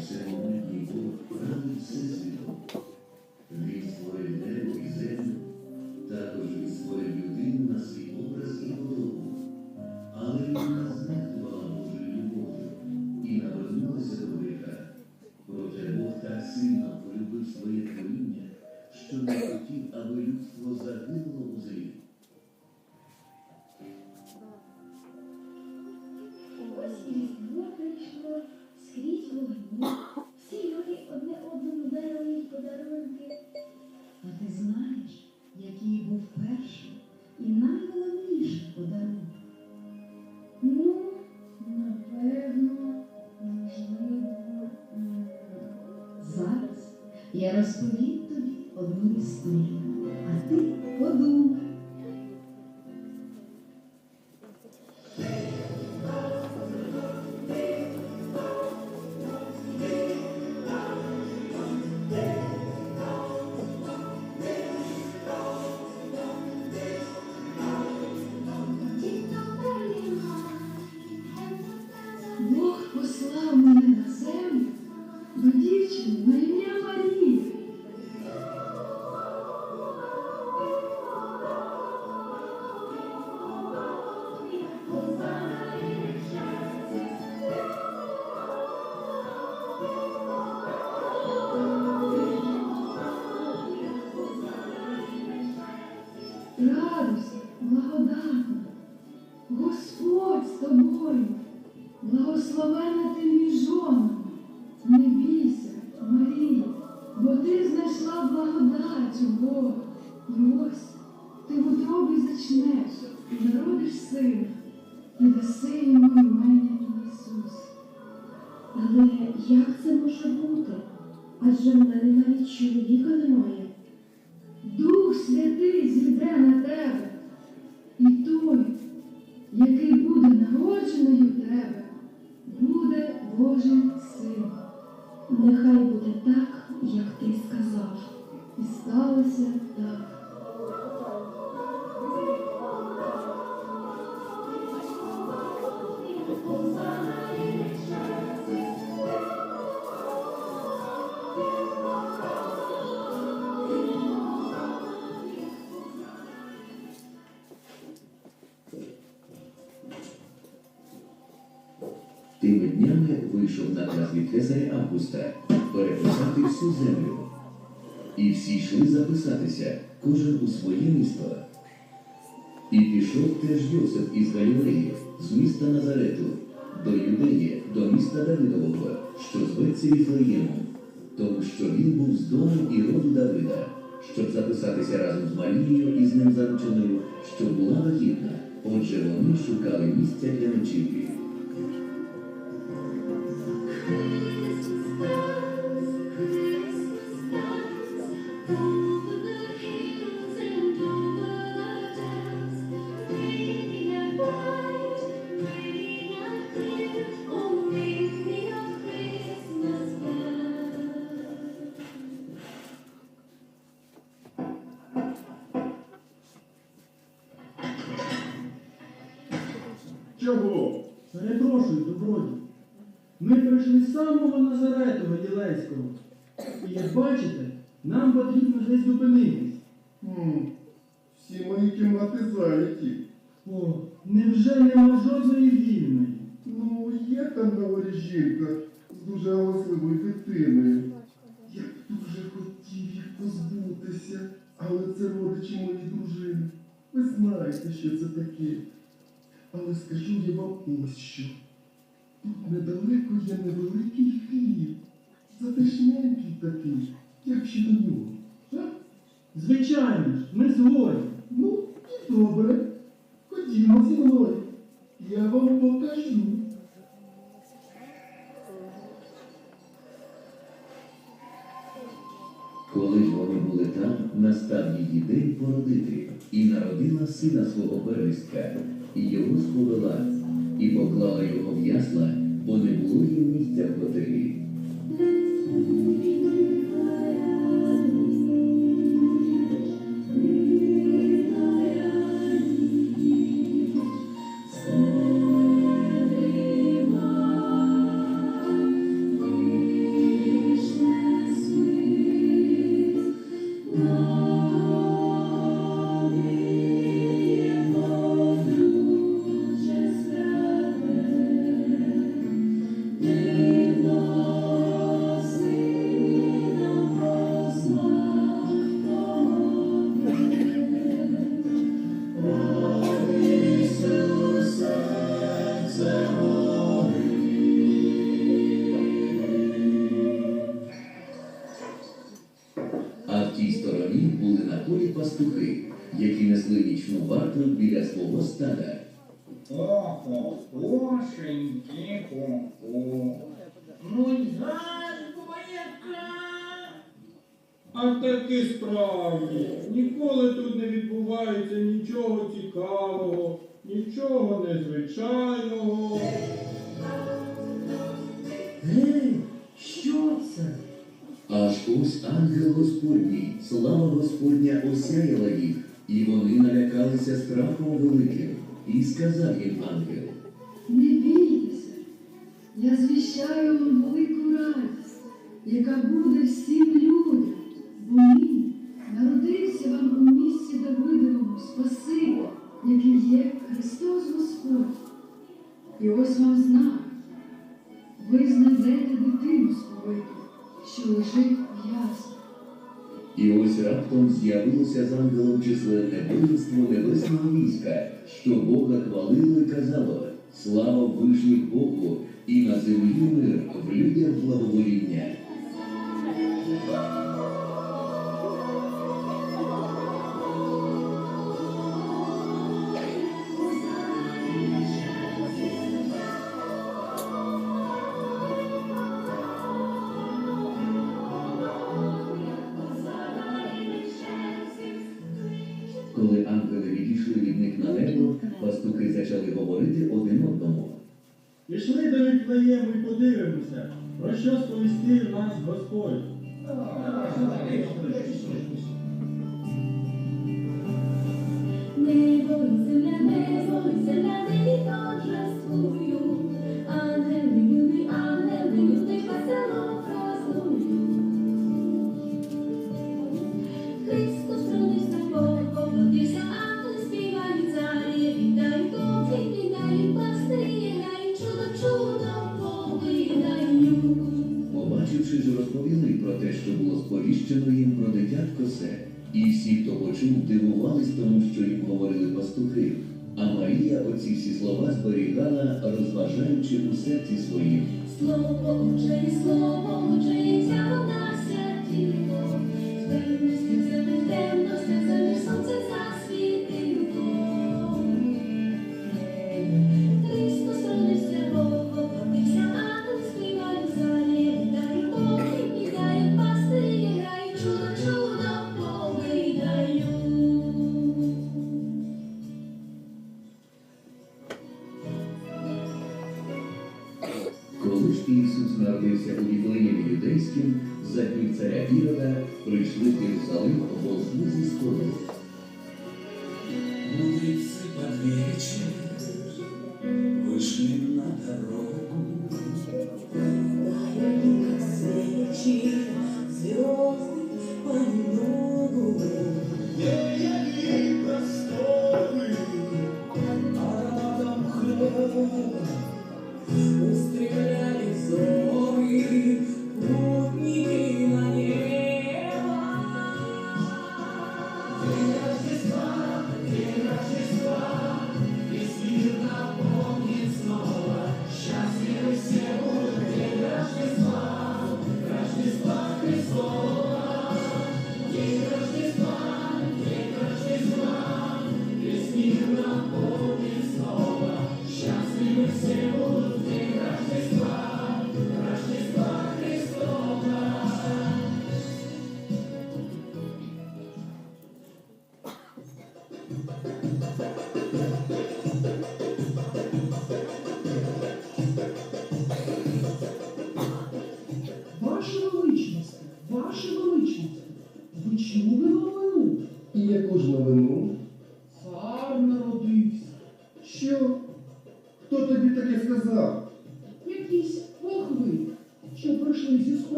Всемогутній Бог править всесвітом. Він створив небо і землю, також він створив людину на свій образ і подобу. Але людина знехтувала Божою любов'ю і навернулася до гріха. Проте Бог так сильно полюбив своє творіння, що не хотів, аби людство І ось ти в утробі зачнеш і народиш сина, і даси йому імення Ісус. Але як це може бути? Адже в мене навіть чоловіка немає. Дух Святий зійде на тебе, і той, який буде народжений у тебе, буде Божий син. Нехай буде так, як ти сказав. І сталося так. Тими днями вийшов наказ від Кесаря Августа переписати всю землю. І всі йшли записатися, кожен у своє місто. І пішов теж Йосип із Галілеї, з міста Назарету, до Юдеї, до міста Давидового, що зветься Віфлеємом, тому що він був з дому і роду Давида, щоб записатися разом з Марією і з ним зарученою, що була вагітна. Отже, вони шукали місця для ночівлі. Чого? Перепрошую, добродій. Ми прийшли з самого Назарету Галілейського. І як бачите, нам потрібно десь зупинитись. Хм, всі мої кімнати зайняті. О, невже нема жодної вільної? Ну, є там на жінка з дуже галасливою дитиною. Я б дуже хотів їх позбутися, але це родичі моєї дружини. Ви знаєте, що це таке. Але скажу я вам ось що. Тут недалеко є невеликий хліб. Затишненький такий, як ще до нього. Так? Звичайно ж, ми згодні. Ну, і добре. Ходімо зі мною. Я вам покажу. Коли ж вони були там, настав її день породити, і народила сина свого первістка, і його сповела, і поклала його в ясла, бо не було їм місця в котелі. на полі пастухи, які несли нічну варту біля свого стада. Охо, кошеньки, ко-ко. Ну й яка. А таки справді, ніколи тут не відбувається нічого цікавого, нічого незвичайного. Ось ангел Господній, слава Господня осяяла їх, і вони налякалися страхом великим. І сказав їм ангел. Не бійтеся, я звіщаю вам велику радість, яка буде всім людям, бо нині народився вам у місті Давидовому Спасибо, який є Христос Господь. І ось вам знак. Ви знайдете дитину сповиту, що лежить. І ось раптом з'явилося з ангелом численне воїнство небесного війська, що Бога хвалило і казало Слава вишніх Богу, і на землі мир в людях благовоління. Про що сповістив нас Господь. Сповіщено їм про дитятко се. І всі, хто почув, дивувались тому, що їм говорили пастухи. А Марія оці всі слова зберігала, розважаючи у серці своїм. Слово очей, слово очей, ця на святіло. В за землі,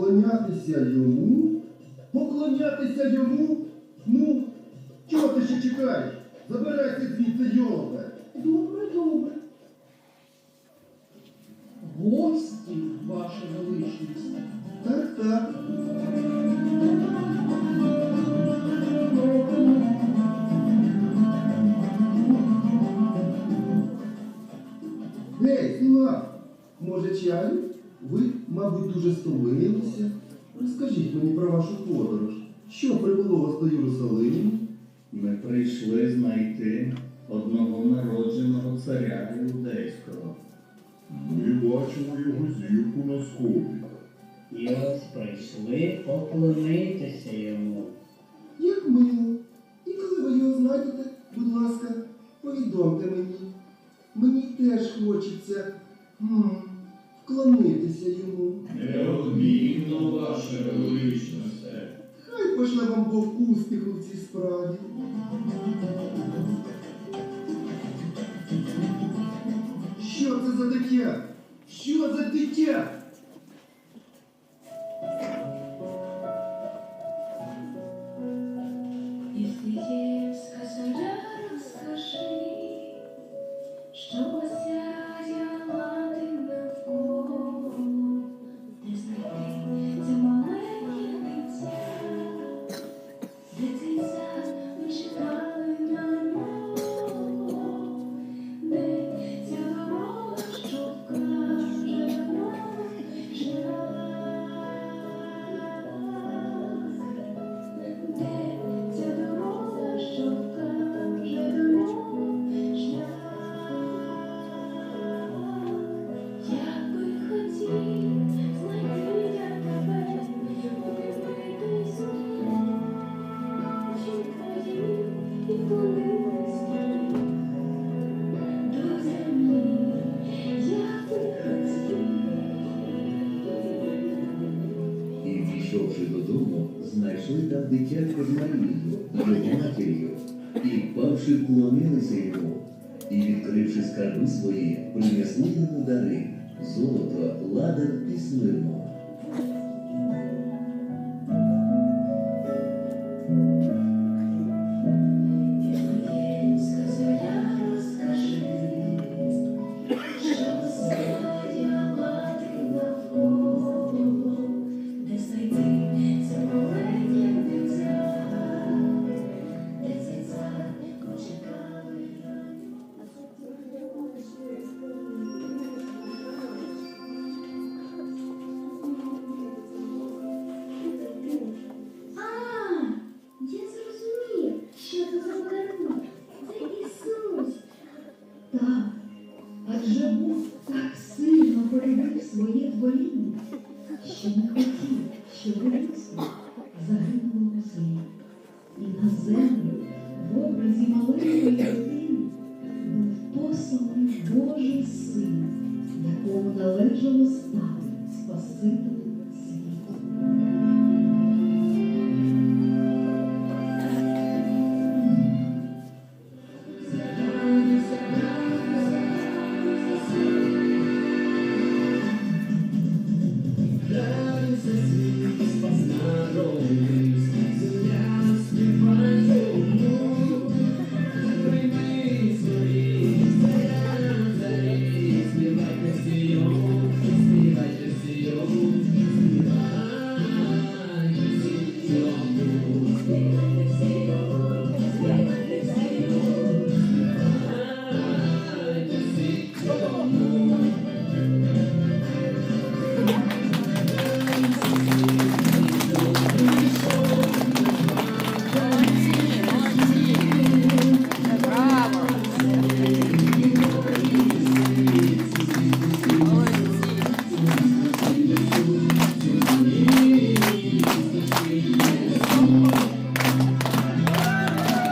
Поклонятися йому? Поклонятися йому? Ну, чого ти ще чекаєш? Забирайся звідси, йолка. Добре, добре. Гості, ваше величність. Так, так. Гей, Сила, може чаю? Ви, мабуть, дуже стомилися. Розкажіть мені про вашу подорож. Що привело вас до Єрусалиму? Ми прийшли знайти одного народженого царя юдейського. Ми бачимо його зірку на сході. І ось прийшли поклонитися йому. Як мило. І коли ви його знайдете, будь ласка, повідомте мені. Мені теж хочеться м, вклонитися йому. Неодмінно, ваше величність. Хай пошле вам Бог успіху в цій справі. Що це за дитя? Що за дитя? Если есть косаря, розкажи, що дитятко з Марією, його матір'ю, і, впавши, вклонилися йому, і, відкривши скарби свої, принесли йому дари золото, ладан і смирно. Творіння, що не хотів, щоб людство загинуло у землі. І на землю в образі маленької дитини був посланий Божий син, якому належало стати Спасителем